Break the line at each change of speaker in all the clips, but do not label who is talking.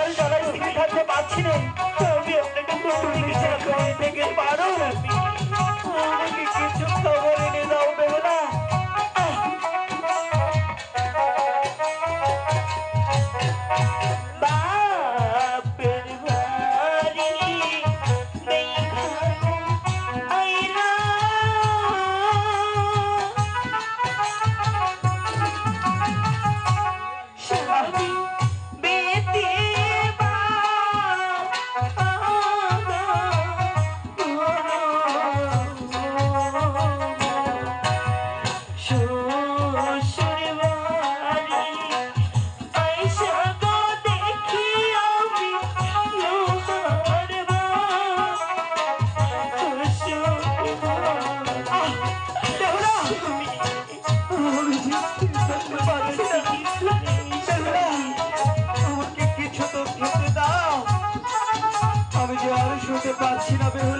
আমি দাদা রশিদের সাথে পাচ্ছি না পারছি না বেহুল।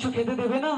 কিছু খেতে দেবে না?